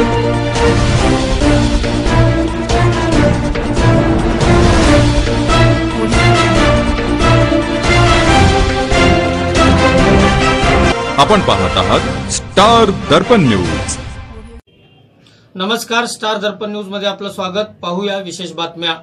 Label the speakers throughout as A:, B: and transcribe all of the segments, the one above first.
A: आपण पाहत आहात स्टार दर्पण न्यूज.
B: नमस्कार स्टार दर्पण न्यूजमध्ये आपलं स्वागत. पाहूया विशेष बातम्या.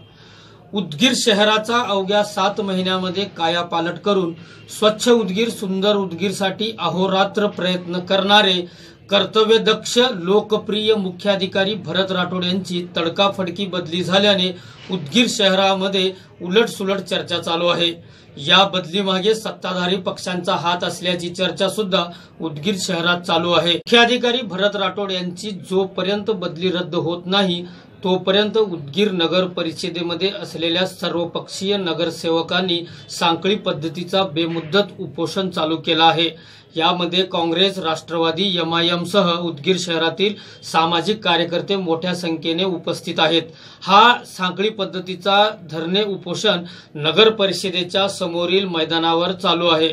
B: उदगीर शहराचा अवघ्या सात महिन्यामध्ये काया पालट करून स्वच्छ उदगीर सुंदर उदगीरसाठी अहोरात्र प्रयत्न करणारे कर्तव्यदक्ष लोकप्रिय मुख्याधिकारी भरत राठोड यांची तडकाफडकी बदली झाल्याने उदगीर शहरामध्ये उलटसुलट चर्चा चालू आहे. या बदलीमागे सत्ताधारी पक्षांचा हात असल्याची चर्चा सुद्धा उदगीर शहरात चालू आहे. मुख्याधिकारी भरत राठोड यांची जोपर्यंत बदली रद्द होत नाही तोपर्यंत उदगीर नगर परिषदेमध्ये असलेल्या सर्वपक्षीय नगरसेवकांनी सांकळी पद्धतीचा बेमुद्दत उपोषण चालू केला आहे. यामध्ये काँग्रेस राष्ट्रवादी यमायमसह उदगीर शहरातील सामाजिक कार्यकर्ते मोठ्या संख्येने उपस्थित आहेत. हा सांकळी पद्धतीचा धरणे उपोषण नगर परिषदेच्या समोरील मैदानावर चालू आहे.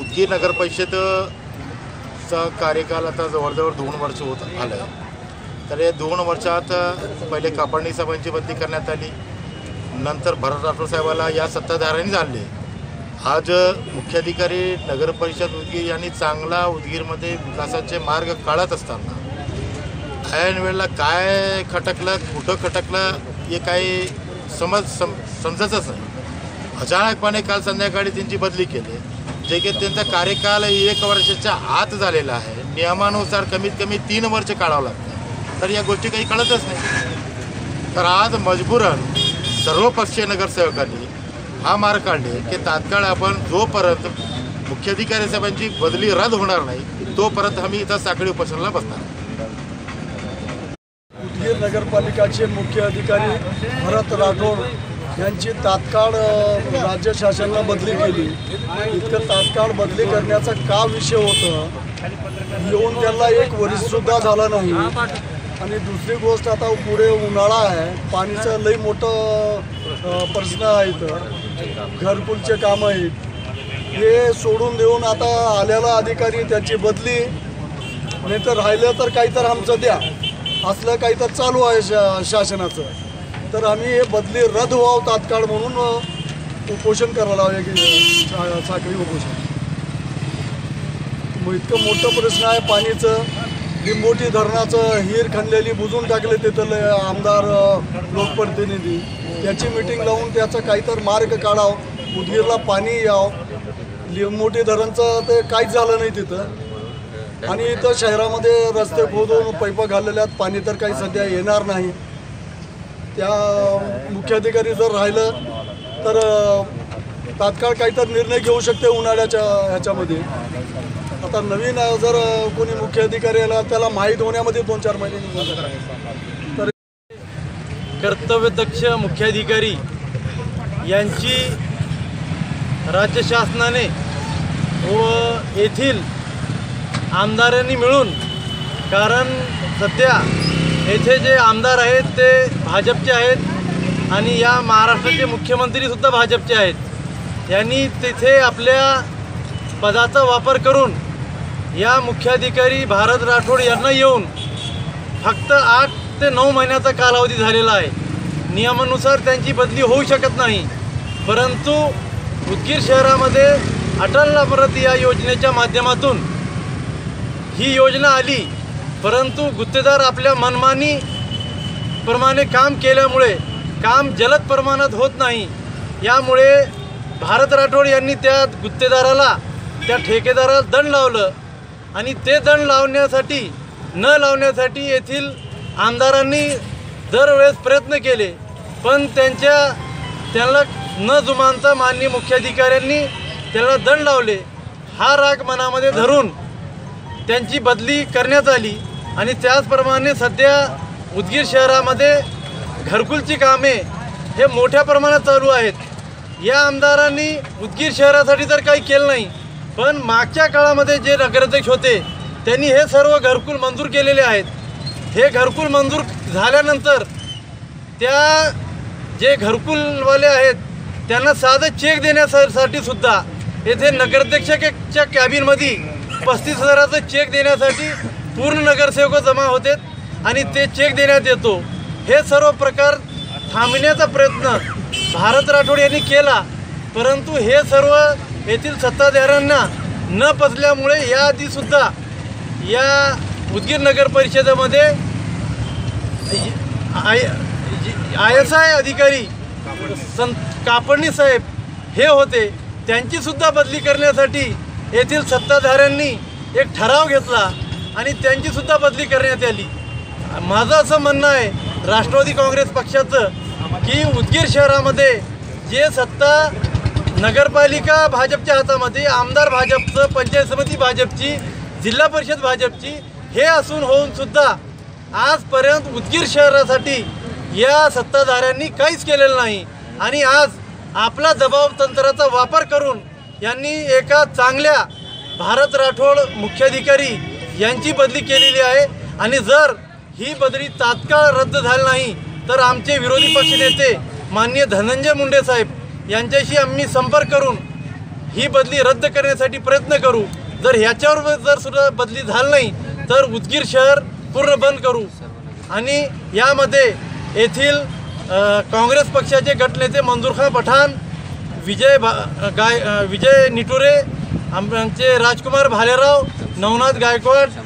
C: उदगीर नगर परिषदचा कार्यकाल आता जवळजवळ दोन वर्ष होत आलं तर या दोन वर्षात पहिले कापडणी सभांची बदली करण्यात आली. नंतर भरत राठोड साहेबाला या सत्ताधाऱ्यांनी झाले आज मुख्याधिकारी नगर परिषद उदगीर यांनी चांगला उदगीरमध्ये विकासाचे मार्ग काढत असताना ऐन वेळेला काय खटकलं कुठं खटकलं हे काही समज सम समजतच नाही. अचानकपणे काल संध्याकाळी त्यांची बदली केली. जे की त्यांचा कार्यकाल एक वर्षाच्या आत झालेला आहे. नियमानुसार कमीत कमी तीन वर्ष काढावं लागतं. तर या गोष्टी काही कळतच नाही. तर आज मजबूरन सर्व पक्षीय नगरसेवकांनी हा मार्ग काढले की तात्काळ आपण जोपर्यंत मुख्याधिकारी साहेबांची बदली रद्द होणार नाही तोपर्यंत आम्ही इथं साखळी उपोषणाला बसणार
D: उदगीर नगरपालिकाचे मुख्य अधिकारी भरत राठोड यांची तात्काळ राज्य शासनाला बदली केली. इतकं तात्काळ बदली करण्याचा का विषय होतं? येऊन त्यांना एक वरीसुद्धा झाला नाही. आणि दुसरी गोष्ट आता पुढे उन्हाळा आहे. पाणीचं लई मोठं प्रश्न आहे इथं घरकुलचे कामं आहेत. हे सोडून देऊन आता आलेला अधिकारी त्याची बदली. नाही तर राहिलं तर काही तर आमचं द्या. असलं काही तर चालू आहे शा शासनाचं. तर आम्ही हे बदली रद्द व्हावं तात्काळ म्हणून उपोषण करायला हवं की सा- साखळी उपोषण. मग इतकं मोठं प्रश्न आहे पाणीचं. लिंबोटी धरणाचं हिर खणलेली बुजून टाकले तिथं लय आमदार लोकप्रतिनिधी. त्याची मिटिंग लावून त्याचा काहीतर मार्ग काढावं उदगीरला पाणी यावं. लिंबोटी धरणचं ते काहीच झालं नाही तिथं. आणि इथं शहरामध्ये रस्ते खोदून पैप आहेत पाणी तर काही सध्या येणार नाही. त्या मुख्याधिकारी जर राहिलं तर तात्काळ काहीतरी निर्णय घेऊ शकते उन्हाळ्याच्या ह्याच्यामध्ये. आता नवीन जर कोणी मुख्याधिकारी आला त्याला माहीत होण्यामध्ये दोन चार महिने तर
E: कर्तव्यदक्ष मुख्याधिकारी यांची राज्य शासनाने व येथील आमदारांनी मिळून कारण सध्या येथे जे आमदार आहेत ते भाजपचे आहेत आणि या महाराष्ट्राचे मुख्यमंत्रीसुद्धा भाजपचे आहेत. यांनी तिथे आपल्या पदाचा वापर करून या मुख्याधिकारी भारत राठोड यांना येऊन फक्त आठ ते नऊ महिन्याचा कालावधी झालेला आहे. नियमानुसार त्यांची बदली होऊ शकत नाही. परंतु उदगीर शहरामध्ये अटल अमृत या योजनेच्या माध्यमातून ही योजना आली. परंतु गुत्तेदार आपल्या मनमानी प्रमाणे काम केल्यामुळे काम जलद प्रमाणात होत नाही. यामुळे भारत राठोड यांनी त्या गुत्तेदाराला त्या ठेकेदाराला दंड लावलं आणि ते दंड लावण्यासाठी न लावण्यासाठी येथील आमदारांनी दरवेळेस प्रयत्न केले. पण त्यांच्या त्यांना न जुमानता माननीय मुख्याधिकाऱ्यांनी त्यांना दंड लावले. हा राग मनामध्ये धरून त्यांची बदली करण्यात आली. आणि त्याचप्रमाणे सध्या उदगीर शहरामध्ये घरकुलची कामे हे मोठ्या प्रमाणात चालू आहेत. या आमदारांनी उदगीर शहरासाठी तर काही केलं नाही पण मागच्या काळामध्ये जे नगराध्यक्ष होते त्यांनी हे सर्व घरकुल मंजूर केलेले आहेत. हे घरकुल मंजूर झाल्यानंतर त्या जे घरकुलवाले आहेत त्यांना साधं चेक देण्यासाठी सुद्धा येथे नगराध्यक्षाच्या कॅबिनमध्ये पस्तीस हजाराचा चेक देण्यासाठी पूर्ण नगरसेवक जमा होते आणि ते चेक देण्यात येतो. हे सर्व प्रकार थांबण्याचा प्रयत्न भारत राठोड यांनी केला. परंतु हे सर्व येथील सत्ताधाऱ्यांना न पचल्यामुळे याआधीसुद्धा या उदगीर नगर परिषदेमध्ये आय आय एस आय अधिकारी सं कापडणी साहेब हे होते. त्यांची सुद्धा बदली करण्यासाठी येथील सत्ताधाऱ्यांनी एक ठराव घेतला. आणि त्यांचीसुद्धा बदली करण्यात आली. माझं असं म्हणणं आहे राष्ट्रवादी काँग्रेस पक्षाचं की उदगीर शहरामध्ये जे सत्ता नगरपालिका भाजपच्या हातामध्ये आमदार भाजपचं पंचायत समिती भाजपची जिल्हा परिषद भाजपची हे असून होऊन सुद्धा आजपर्यंत उदगीर शहरासाठी या सत्ताधाऱ्यांनी काहीच केलेलं नाही. आणि आज आपला जबाबतंत्राचा वापर करून यांनी एका चांगल्या भारत राठोड मुख्याधिकारी यांची बदली केलेली आहे. आणि जर ही बदली तात्काळ रद्द झाली नाही तर आमचे विरोधी पक्षनेते माननीय धनंजय मुंडे साहेब यांच्याशी आम्ही संपर्क करून ही बदली रद्द करण्यासाठी प्रयत्न करू. जर ह्याच्यावर जर सुद्धा बदली झाली नाही तर उदगीर शहर पूर्ण बंद करू. आणि यामध्ये येथील काँग्रेस पक्षाचे गटनेते मंजूरखान पठाण विजय भा गाय विजय निटुरे आमचे राजकुमार भालेराव नवनाथ गायकवाड.